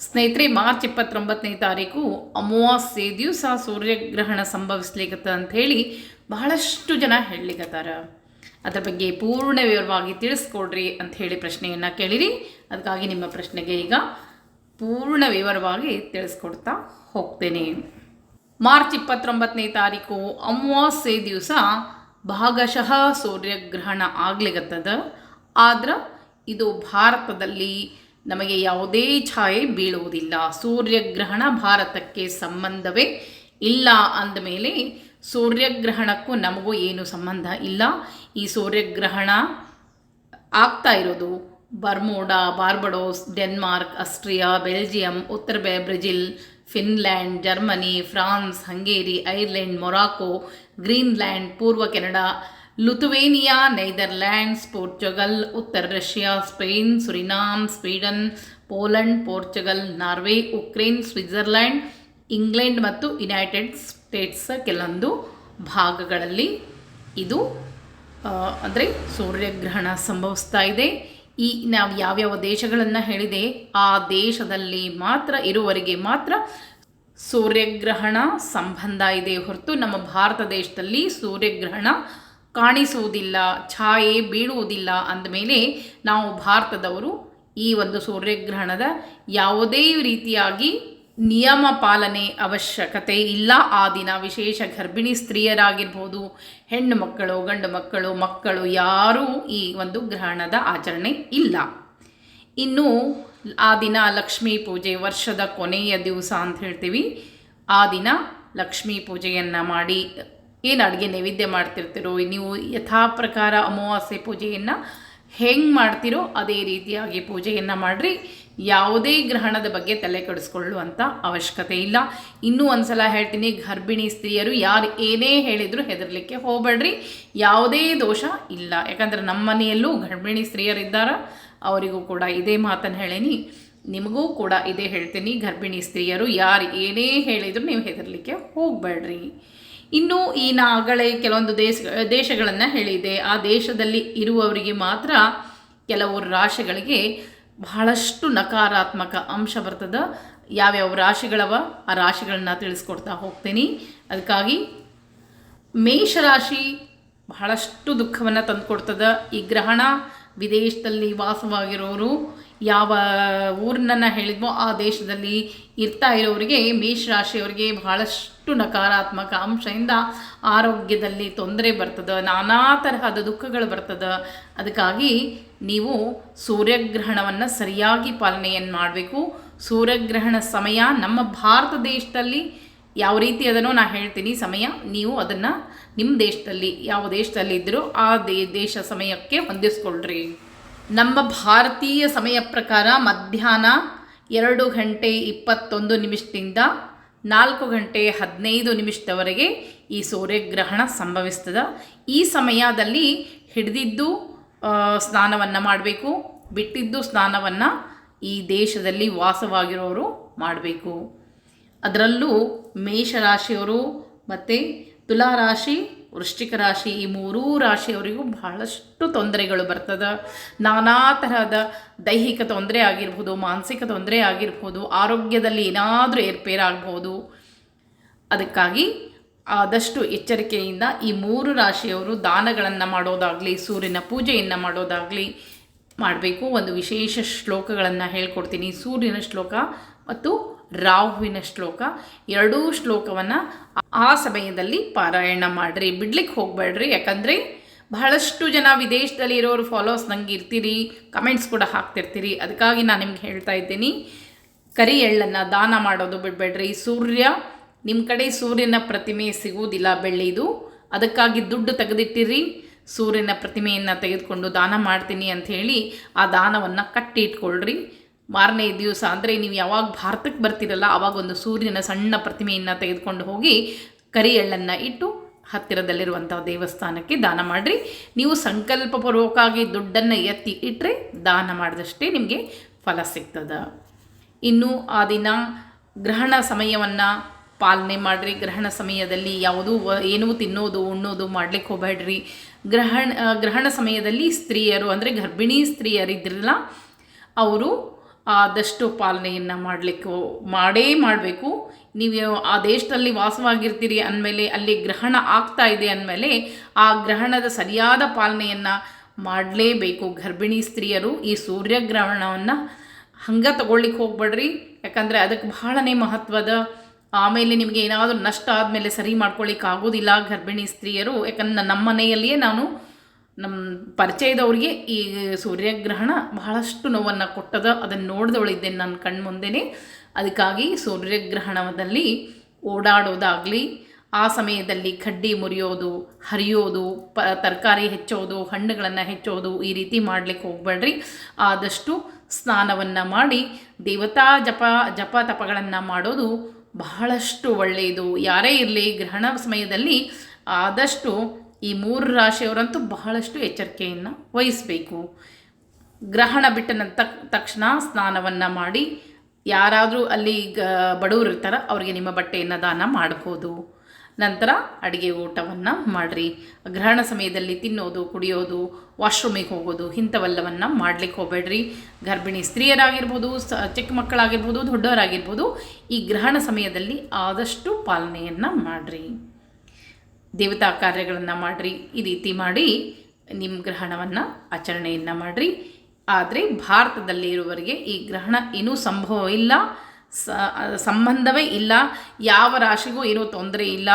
ಸ್ನೇಹಿತರೆ, ಮಾರ್ಚ್ ಇಪ್ಪತ್ತೊಂಬತ್ತನೇ ತಾರೀಕು ಅಮಾವಾಸ್ಯೆ ದಿವಸ ಸೂರ್ಯಗ್ರಹಣ ಸಂಭವಿಸ್ಲಿಕ್ಕತ್ತ ಅಂತ ಹೇಳಿ ಬಹಳಷ್ಟು ಜನ ಹೇಳಲಿಕ್ಕತ್ತಾರ ಅದರ ಬಗ್ಗೆ ಪೂರ್ಣ ವಿವರವಾಗಿ ತಿಳಿಸ್ಕೊಡ್ರಿ ಅಂತ ಹೇಳಿ ಪ್ರಶ್ನೆಯನ್ನು ಕೇಳಿರಿ. ಅದಕ್ಕಾಗಿ ನಿಮ್ಮ ಪ್ರಶ್ನೆಗೆ ಈಗ ಪೂರ್ಣ ವಿವರವಾಗಿ ತಿಳಿಸ್ಕೊಡ್ತಾ ಹೋಗ್ತೇನೆ. ಮಾರ್ಚ್ ಇಪ್ಪತ್ತೊಂಬತ್ತನೇ ತಾರೀಕು ಅಮಾವಾಸ್ಯೆ ದಿವಸ ಭಾಗಶಃ ಸೂರ್ಯಗ್ರಹಣ ಆಗ್ಲಿಗತ್ತದ ಆದ್ರೆ ಇದು ಭಾರತದಲ್ಲಿ ನಮಗೆ ಯಾವುದೇ ಛಾಯೆ ಬೀಳುವುದಿಲ್ಲ. ಸೂರ್ಯಗ್ರಹಣ ಭಾರತಕ್ಕೆ ಸಂಬಂಧವೇ ಇಲ್ಲ ಅಂದಮೇಲೆ ಸೂರ್ಯಗ್ರಹಣಕ್ಕೂ ನಮಗೂ ಏನು ಸಂಬಂಧ ಇಲ್ಲ. ಈ ಸೂರ್ಯಗ್ರಹಣ ಆಗ್ತಾ ಇರೋದು Bermuda, Barbados, Denmark, Austria, Belgium, ಉತ್ತರ Brazil, Finland, Germany, France, Hungary, Ireland Morocco Greenland, ಪೂರ್ವ ಕೆನಡಾ ಲುಥುವೇನಿಯಾ ನೈದರ್ಲ್ಯಾಂಡ್ಸ್ ಪೋರ್ಚುಗಲ್ ಉತ್ತರ Russia Spain Suriname Sweden Poland Portugal Norway Ukraine Switzerland England ಮತ್ತು ಯುನೈಟೆಡ್ ಸ್ಟೇಟ್ಸ್ ಕೆಲವೊಂದು ಭಾಗಗಳಲ್ಲಿ ಇದು ಅಂದರೆ ಸೂರ್ಯಗ್ರಹಣ ಸಂಭವಿಸ್ತಾ ಇದೆ. ಈ ನಾವು ಯಾವ್ಯಾವ ದೇಶಗಳನ್ನು ಹೇಳಿದೆ, ಆ ದೇಶದಲ್ಲಿ ಮಾತ್ರ, ಇರುವವರೆಗೆ ಮಾತ್ರ ಸೂರ್ಯಗ್ರಹಣ ಸಂಬಂಧ ಇದೆ ಹೊರತು ನಮ್ಮ ಭಾರತ ದೇಶದಲ್ಲಿ ಸೂರ್ಯಗ್ರಹಣ ಕಾಣಿಸುವುದಿಲ್ಲ, ಛಾಯೆ ಬೀಳುವುದಿಲ್ಲ ಅಂದಮೇಲೆ ನಾವು ಭಾರತದವರು ಈ ಒಂದು ಸೂರ್ಯಗ್ರಹಣದ ಯಾವುದೇ ರೀತಿಯಾಗಿ ನಿಯಮ ಪಾಲನೆ ಅವಶ್ಯಕತೆ ಇಲ್ಲ. ಆ ದಿನ ವಿಶೇಷ ಗರ್ಭಿಣಿ ಸ್ತ್ರೀಯರಾಗಿರ್ಬೋದು, ಹೆಣ್ಣು ಮಕ್ಕಳು, ಗಂಡು ಮಕ್ಕಳು ಮಕ್ಕಳು ಯಾರೂ ಈ ಒಂದು ಗ್ರಹಣದ ಆಚರಣೆ ಇಲ್ಲ. ಇನ್ನು ಆ ದಿನ ಲಕ್ಷ್ಮೀ ಪೂಜೆ ವರ್ಷದ ಕೊನೆಯ ದಿವಸ ಅಂತ ಹೇಳ್ತೀವಿ. ಆ ದಿನ ಲಕ್ಷ್ಮೀ ಪೂಜೆಯನ್ನು ಮಾಡಿ ಏನು ಅಡುಗೆ ನೈವೇದ್ಯ ಮಾಡ್ತಿರ್ತೀರೋ, ನೀವು ಯಥಾ ಪ್ರಕಾರ ಅಮಾವಾಸ್ಯೆ ಪೂಜೆಯನ್ನು ಹೆಂಗೆ ಮಾಡ್ತೀರೋ ಅದೇ ರೀತಿಯಾಗಿ ಪೂಜೆಯನ್ನು ಮಾಡಿರಿ. ಯಾವುದೇ ಗ್ರಹಣದ ಬಗ್ಗೆ ತಲೆ ಕೆಡಿಸ್ಕೊಳ್ಳುವಂಥ ಅವಶ್ಯಕತೆ ಇಲ್ಲ. ಇನ್ನೂ ಒಂದು ಸಲ ಹೇಳ್ತೀನಿ, ಗರ್ಭಿಣಿ ಸ್ತ್ರೀಯರು ಯಾರು ಏನೇ ಹೇಳಿದರೂ ಹೆದರ್ಲಿಕ್ಕೆ ಹೋಗಬೇಡ್ರಿ. ಯಾವುದೇ ದೋಷ ಇಲ್ಲ. ಯಾಕಂದರೆ ನಮ್ಮ ಮನೆಯಲ್ಲೂ ಗರ್ಭಿಣಿ ಸ್ತ್ರೀಯರಿದ್ದಾರೆ? ಅವರಿಗೂ ಕೂಡ ಇದೇ ಮಾತನ್ನು ಹೇಳೀನಿ. ನಿಮಗೂ ಕೂಡ ಇದೇ ಹೇಳ್ತೀನಿ, ಗರ್ಭಿಣಿ ಸ್ತ್ರೀಯರು ಯಾರು ಏನೇ ಹೇಳಿದರೂ ನೀವು ಹೆದರ್ಲಿಕ್ಕೆ ಹೋಗಬೇಡ್ರಿ. ಇನ್ನು ಈ ನಾಗಳೇ ಕೆಲವೊಂದು ದೇಶ, ದೇಶಗಳನ್ನು ಹೇಳಿದೆ. ಆ ದೇಶದಲ್ಲಿ ಇರುವವರಿಗೆ ಮಾತ್ರ ಕೆಲವು ರಾಶಿಗಳಿಗೆ ಬಹಳಷ್ಟು ನಕಾರಾತ್ಮಕ ಅಂಶ ಬರ್ತದೆ. ಯಾವ್ಯಾವ ರಾಶಿಗಳವ, ಆ ರಾಶಿಗಳನ್ನ ತಿಳಿಸ್ಕೊಡ್ತಾ ಹೋಗ್ತೀನಿ. ಅದಕ್ಕಾಗಿ ಮೇಷರಾಶಿ ಬಹಳಷ್ಟು ದುಃಖವನ್ನು ತಂದುಕೊಡ್ತದೆ. ಈ ಗ್ರಹಣ ವಿದೇಶದಲ್ಲಿ ವಾಸವಾಗಿರೋರು ಯಾವ ಊರನ್ನ ಹೇಳಿದ್ವೋ ಆ ದೇಶದಲ್ಲಿ ಇರ್ತಾ ಇರೋರಿಗೆ ಮೇಷರಾಶಿಯವರಿಗೆ ಬಹಳಷ್ಟು ನಕಾರಾತ್ಮಕ ಅಂಶದಿಂದ ಆರೋಗ್ಯದಲ್ಲಿ ತೊಂದರೆ ಬರ್ತದೆ, ನಾನಾ ತರಹದ ದುಃಖಗಳು ಬರ್ತದೆ. ಅದಕ್ಕಾಗಿ ನೀವು ಸೂರ್ಯಗ್ರಹಣವನ್ನು ಸರಿಯಾಗಿ ಪಾಲನೆಯನ್ನು ಮಾಡಬೇಕು. ಸೂರ್ಯಗ್ರಹಣ ಸಮಯ ನಮ್ಮ ಭಾರತ ದೇಶದಲ್ಲಿ ಯಾವ ರೀತಿ ಅದನ್ನು ನಾನು ಹೇಳ್ತೀನಿ ಸಮಯ, ನೀವು ಅದನ್ನು ನಿಮ್ಮ ದೇಶದಲ್ಲಿ, ಯಾವ ದೇಶದಲ್ಲಿ ಇದ್ದರೂ ಆ ದೇಶ ಸಮಯಕ್ಕೆ ಹೊಂದಿಸ್ಕೊಳ್ರಿ. ನಮ್ಮ ಭಾರತೀಯ ಸಮಯ ಪ್ರಕಾರ ಮಧ್ಯಾಹ್ನ ಎರಡು ಗಂಟೆ ಇಪ್ಪತ್ತೊಂದು ನಿಮಿಷದಿಂದ ನಾಲ್ಕು ಗಂಟೆ ಹದಿನೈದು ನಿಮಿಷದವರೆಗೆ ಈ ಸೂರ್ಯಗ್ರಹಣ ಸಂಭವಿಸ್ತದೆ. ಈ ಸಮಯದಲ್ಲಿ ಹಿಡಿದಿದ್ದು ಸ್ನಾನವನ್ನು ಮಾಡಬೇಕು. ಬಿಟ್ಟಿದ್ದು ಸ್ನಾನವನ್ನು ಈ ದೇಶದಲ್ಲಿ ವಾಸವಾಗಿರೋರು ಮಾಡಬೇಕು. ಅದರಲ್ಲೂ ಮೇಷರಾಶಿಯವರು ಮತ್ತು ತುಲಾರಾಶಿ ವೃಶ್ಚಿಕ ರಾಶಿ, ಈ ಮೂರೂ ರಾಶಿಯವರಿಗೂ ಬಹಳಷ್ಟು ತೊಂದರೆಗಳು ಬರ್ತದೆ. ನಾನಾ ತರಹದ ದೈಹಿಕ ತೊಂದರೆ ಆಗಿರ್ಬೋದು, ಮಾನಸಿಕ ತೊಂದರೆ ಆಗಿರ್ಬೋದು, ಆರೋಗ್ಯದಲ್ಲಿ ಏನಾದರೂ ಏರ್ಪೇರಾಗ್ಬೋದು ಅದಕ್ಕಾಗಿ ಆದಷ್ಟು ಎಚ್ಚರಿಕೆಯಿಂದ ಈ ಮೂರು ರಾಶಿಯವರು ದಾನಗಳನ್ನು ಮಾಡೋದಾಗಲಿ, ಸೂರ್ಯನ ಪೂಜೆಯನ್ನು ಮಾಡೋದಾಗಲಿ ಮಾಡಬೇಕು. ಒಂದು ವಿಶೇಷ ಶ್ಲೋಕಗಳನ್ನು ಹೇಳ್ಕೊಡ್ತೀನಿ. ಸೂರ್ಯನ ಶ್ಲೋಕ ಮತ್ತು ರಾಹುವಿನ ಶ್ಲೋಕ. ಎರಡೂ ಶ್ಲೋಕವನ್ನು ಆ ಸಮಯದಲ್ಲಿ ಪಾರಾಯಣ ಮಾಡಿರಿ. ಬಿಡ್ಲಿಕ್ಕೆ ಹೋಗಬೇಡ್ರಿ. ಯಾಕಂದರೆ ಬಹಳಷ್ಟು ಜನ ವಿದೇಶದಲ್ಲಿ ಇರೋರು ಫಾಲೋವರ್ಸ್ ನಂಗೆ ಇರ್ತೀರಿ ಕಮೆಂಟ್ಸ್ ಕೂಡ ಹಾಕ್ತಿರ್ತೀರಿ. ಅದಕ್ಕಾಗಿ ನಾನು ನಿಮ್ಗೆ ಹೇಳ್ತಾ ಇದ್ದೀನಿ. ಕರಿ ಎಳ್ಳನ್ನು ದಾನ ಮಾಡೋದು ಬಿಡಬೇಡ್ರಿ. ಸೂರ್ಯ ನಿಮ್ಮ ಕಡೆ ಸೂರ್ಯನ ಪ್ರತಿಮೆ ಸಿಗುವುದಿಲ್ಲ ಬೆಳ್ಳಿದು ಅದಕ್ಕಾಗಿ ದುಡ್ಡು ತೆಗೆದಿಟ್ಟಿರಿ. ಸೂರ್ಯನ ಪ್ರತಿಮೆಯನ್ನು ತೆಗೆದುಕೊಂಡು ದಾನ ಮಾಡ್ತೀನಿ ಅಂತ ಹೇಳಿ ಆ ದಾನವನ್ನು ಕಟ್ಟಿ ಇಟ್ಕೊಳ್ರಿ ಮಾರನೇ ದಿವಸ ಅಂದರೆ ನೀವು ಯಾವಾಗ ಭಾರತಕ್ಕೆ ಬರ್ತಿರಲ್ಲ ಆವಾಗ ಒಂದು ಸೂರ್ಯನ ಸಣ್ಣ ಪ್ರತಿಮೆಯನ್ನು ತೆಗೆದುಕೊಂಡು ಹೋಗಿ ಕರಿ ಎಳ್ಳನ್ನು ಇಟ್ಟು ಹತ್ತಿರದಲ್ಲಿರುವಂಥ ದೇವಸ್ಥಾನಕ್ಕೆ ದಾನ ಮಾಡಿರಿ. ನೀವು ಸಂಕಲ್ಪಪೂರ್ವಕವಾಗಿ ದುಡ್ಡನ್ನು ಎತ್ತಿ ಇಟ್ಟರೆ ದಾನ ಮಾಡಿದಷ್ಟೇ ನಿಮಗೆ ಫಲ ಸಿಗ್ತದೆ. ಇನ್ನು ಆ ದಿನ ಗ್ರಹಣ ಸಮಯವನ್ನು ಪಾಲನೆ ಮಾಡಿರಿ. ಗ್ರಹಣ ಸಮಯದಲ್ಲಿ ಯಾವುದೂ ಏನೂ ತಿನ್ನೋದು, ಉಣ್ಣೋದು ಮಾಡ್ಲಿಕ್ಕೆ ಹೋಗಬೇಡ್ರಿ. ಗ್ರಹಣ ಗ್ರಹಣ ಸಮಯದಲ್ಲಿ ಸ್ತ್ರೀಯರು ಅಂದರೆ ಗರ್ಭಿಣಿ ಸ್ತ್ರೀಯರಿದ್ರಲ್ಲ, ಅವರು ಆದಷ್ಟು ಪಾಲನೆಯನ್ನು ಮಾಡಲಿಕ್ಕೆ, ಮಾಡೇ ಮಾಡಬೇಕು. ನೀವು ಆ ದೇಶದಲ್ಲಿ ವಾಸವಾಗಿರ್ತೀರಿ ಅಂದಮೇಲೆ, ಅಲ್ಲಿ ಗ್ರಹಣ ಆಗ್ತಾ ಇದೆ ಅಂದಮೇಲೆ, ಆ ಗ್ರಹಣದ ಸರಿಯಾದ ಪಾಲನೆಯನ್ನು ಮಾಡಲೇಬೇಕು. ಗರ್ಭಿಣಿ ಸ್ತ್ರೀಯರು ಈ ಸೂರ್ಯಗ್ರಹಣವನ್ನು ಹಂಗೆ ತಗೊಳ್ಳಿಕ್ಕೆ ಹೋಗ್ಬೇಡ್ರಿ. ಯಾಕಂದರೆ ಅದಕ್ಕೆ ಬಹಳನೇ ಮಹತ್ವದ, ಆಮೇಲೆ ನಿಮಗೆ ಏನಾದರೂ ನಷ್ಟ ಆದಮೇಲೆ ಸರಿ ಮಾಡ್ಕೊಳ್ಳಿಕ್ಕೆ ಆಗೋದಿಲ್ಲ ಗರ್ಭಿಣಿ ಸ್ತ್ರೀಯರು. ಯಾಕಂದ್ರೆ ನಮ್ಮ ಮನೆಯಲ್ಲಿಯೇ ನಾನು ನಮ್ಮ ಪರಿಚಯದವ್ರಿಗೆ ಈ ಸೂರ್ಯಗ್ರಹಣ ಬಹಳಷ್ಟು ನೋವನ್ನು ಕೊಟ್ಟದ. ಅದನ್ನು ನೋಡಿದವಳಿದ್ದೆ ನನ್ನ ಕಣ್ಣು ಮುಂದೆನೇ. ಅದಕ್ಕಾಗಿ ಸೂರ್ಯಗ್ರಹಣದಲ್ಲಿ ಓಡಾಡೋದಾಗಲಿ, ಆ ಸಮಯದಲ್ಲಿ ಕಡ್ಡಿ ಮುರಿಯೋದು, ಹರಿಯೋದು, ಪ, ತರಕಾರಿ ಹೆಚ್ಚೋದು, ಹಣ್ಣುಗಳನ್ನು ಹೆಚ್ಚೋದು ಈ ರೀತಿ ಮಾಡಲಿಕ್ಕೆ ಹೋಗಬೇಡ್ರಿ. ಆದಷ್ಟು ಸ್ನಾನವನ್ನು ಮಾಡಿ, ದೇವತಾ ಜಪ ಜಪ ತಪಗಳನ್ನು ಮಾಡೋದು ಬಹಳಷ್ಟು ಒಳ್ಳೆಯದು ಯಾರೇ ಇರಲಿ, ಗ್ರಹಣ ಸಮಯದಲ್ಲಿ ಆದಷ್ಟು ಈ ಮೂರು ರಾಶಿಯವರಂತೂ ಬಹಳಷ್ಟು ಎಚ್ಚರಿಕೆಯನ್ನು ವಹಿಸಬೇಕು. ಗ್ರಹಣ ಬಿಟ್ಟ ನಂತ ತಕ್ಷಣ ಸ್ನಾನವನ್ನು ಮಾಡಿ, ಯಾರಾದರೂ ಅಲ್ಲಿ ಗ ಬಡವರು ಇರ್ತಾರ, ಅವರಿಗೆ ನಿಮ್ಮ ಬಟ್ಟೆಯನ್ನು ದಾನ ಮಾಡ್ಬೋದು. ನಂತರ ಅಡುಗೆ ಊಟವನ್ನು ಮಾಡಿರಿ. ಗ್ರಹಣ ಸಮಯದಲ್ಲಿ ತಿನ್ನೋದು, ಕುಡಿಯೋದು, ವಾಶ್ರೂಮಿಗೆ ಹೋಗೋದು, ಇಂಥವೆಲ್ಲವನ್ನು ಮಾಡ್ಲಿಕ್ಕೆ ಹೋಗಬೇಡ್ರಿ. ಗರ್ಭಿಣಿ ಸ್ತ್ರೀಯರಾಗಿರ್ಬೋದು ಚಿಕ್ಕ ಮಕ್ಕಳಾಗಿರ್ಬೋದು, ದೊಡ್ಡವರಾಗಿರ್ಬೋದು, ಈ ಗ್ರಹಣ ಸಮಯದಲ್ಲಿ ಆದಷ್ಟು ಪಾಲನೆಯನ್ನು ಮಾಡಿರಿ. ದೇವತಾ ಕಾರ್ಯಗಳನ್ನು ಮಾಡಿರಿ, ಈ ರೀತಿ ಮಾಡಿ ನಿಮ್ಮ ಗ್ರಹಣವನ್ನು, ಆಚರಣೆಯನ್ನು ಮಾಡಿರಿ. ಆದರೆ ಭಾರತದಲ್ಲಿ ಇರುವವರಿಗೆ ಈ ಗ್ರಹಣ ಏನೂ ಸಂಭವ ಇಲ್ಲ ಸಂಬಂಧವೇ ಇಲ್ಲ, ಯಾವ ರಾಶಿಗೂ ಏನೂ ತೊಂದರೆ ಇಲ್ಲ.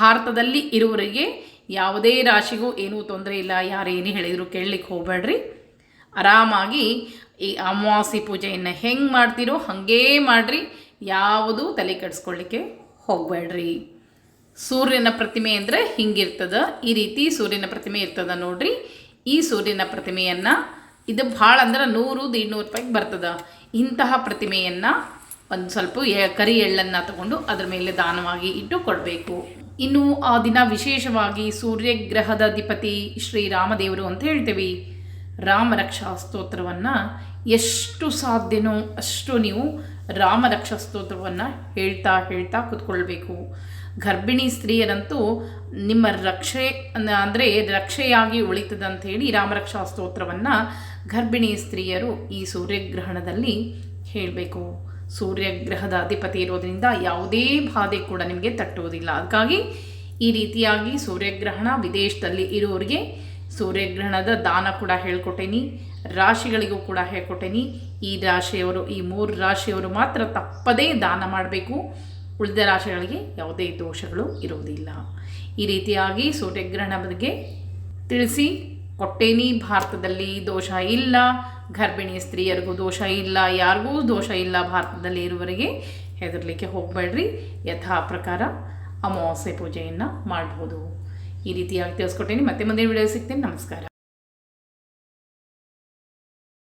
ಭಾರತದಲ್ಲಿ ಇರುವವರಿಗೆ ಯಾವುದೇ ರಾಶಿಗೂ ಏನೂ ತೊಂದರೆ ಇಲ್ಲ, ಯಾರೇನು ಹೇಳಿದರೂ ಕೇಳಲಿಕ್ಕೆ ಹೋಗಬೇಡ್ರಿ. ಆರಾಮಾಗಿ ಈ ಅಮಾವಾಸ್ಯೆ ಪೂಜೆಯನ್ನು ಹೆಂಗೆ ಮಾಡ್ತೀರೋ ಹಾಗೇ ಮಾಡಿರಿ, ಯಾವುದೂ ತಲೆ ಕೆಡಿಸ್ಕೊಳ್ಳಿಕ್ಕೆ ಹೋಗಬೇಡ್ರಿ. ಸೂರ್ಯನ ಪ್ರತಿಮೆ ಅಂದರೆ ಹಿಂಗಿರ್ತದ. ಈ ರೀತಿ ಸೂರ್ಯನ ಪ್ರತಿಮೆ ಇರ್ತದ ನೋಡ್ರಿ. ಈ ಸೂರ್ಯನ ಪ್ರತಿಮೆಯನ್ನು ಇದು ಭಾಳ ಅಂದ್ರೆ ನೂರು ಇನ್ನೂರು ರೂಪಾಯಿಗೆ ಬರ್ತದ. ಇಂತಹ ಪ್ರತಿಮೆಯನ್ನು ಒಂದು ಸ್ವಲ್ಪ ಕರಿ ಎಳ್ಳನ್ನು ತಗೊಂಡು ಅದರ ಮೇಲೆ ದಾನವಾಗಿ ಇಟ್ಟು ಕೊಡಬೇಕು. ಇನ್ನು ಆ ದಿನ ವಿಶೇಷವಾಗಿ ಸೂರ್ಯಗ್ರಹದ ಅಧಿಪತಿ ಶ್ರೀರಾಮದೇವರು ಅಂತ ಹೇಳ್ತೀವಿ. ರಾಮರಕ್ಷಾ ಸ್ತೋತ್ರವನ್ನು ಎಷ್ಟು ಸಾಧ್ಯನೋ ಅಷ್ಟು ನೀವು ರಾಮರಕ್ಷಾ ಸ್ತೋತ್ರವನ್ನು ಹೇಳ್ತಾ ಹೇಳ್ತಾ ಕೂತ್ಕೊಳ್ಬೇಕು. ಗರ್ಭಿಣಿ ಸ್ತ್ರೀಯರಂತೂ ನಿಮ್ಮ ರಕ್ಷೆ, ಅಂದರೆ ರಕ್ಷೆಯಾಗಿ ಉಳಿತದಂಥೇಳಿ ರಾಮರಕ್ಷಾ ಸ್ತೋತ್ರವನ್ನು ಗರ್ಭಿಣಿ ಸ್ತ್ರೀಯರು ಈ ಸೂರ್ಯಗ್ರಹಣದಲ್ಲಿ ಹೇಳಬೇಕು. ಸೂರ್ಯಗ್ರಹದ ಅಧಿಪತಿ ಇರೋದರಿಂದ ಯಾವುದೇ ಬಾಧೆ ಕೂಡ ನಿಮಗೆ ತಟ್ಟುವುದಿಲ್ಲ. ಅದಕ್ಕಾಗಿ ಈ ರೀತಿಯಾಗಿ ಸೂರ್ಯಗ್ರಹಣ ವಿದೇಶದಲ್ಲಿ ಇರೋರಿಗೆ ಸೂರ್ಯಗ್ರಹಣದ ದಾನ ಕೂಡ ಹೇಳ್ಕೊಟ್ಟೇನಿ, ರಾಶಿಗಳಿಗೂ ಕೂಡ ಹೇಳ್ಕೊಟ್ಟೇನಿ. ಈ ರಾಶಿಯವರು, ಈ ಮೂರು ರಾಶಿಯವರು ಮಾತ್ರ ತಪ್ಪದೇ ದಾನ ಮಾಡಬೇಕು. ಉಳಿದ ರಾಶಿಗಳಿಗೆ ಯಾವುದೇ ದೋಷಗಳು ಇರುವುದಿಲ್ಲ. ಈ ರೀತಿಯಾಗಿ ಸೂರ್ಯಗ್ರಹಣ ಬಗ್ಗೆ ತಿಳಿಸಿ ಕೊಟ್ಟೇನಿ, ಭಾರತದಲ್ಲಿ ದೋಷ ಇಲ್ಲ ಗರ್ಭಿಣಿ ಸ್ತ್ರೀಯರಿಗೂ ದೋಷ ಇಲ್ಲ, ಯಾರಿಗೂ ದೋಷ ಇಲ್ಲ, ಭಾರತದಲ್ಲಿ ಇರುವವರೆಗೆ ಹೆದರಲಿಕ್ಕೆ ಹೋಗಬೇಡ್ರಿ. ಯಥಾ ಪ್ರಕಾರ ಅಮಾವಾಸ್ಯೆ ಪೂಜೆಯನ್ನು ಮಾಡ್ಬೋದು. ಈ ರೀತಿಯಾಗಿ ತಿಳಿಸ್ಕೊಟ್ಟೇನಿ. ಮತ್ತೆ ಮುಂದಿನ ವಿಡಿಯೋ ಸಿಗ್ತೀನಿ. ನಮಸ್ಕಾರ.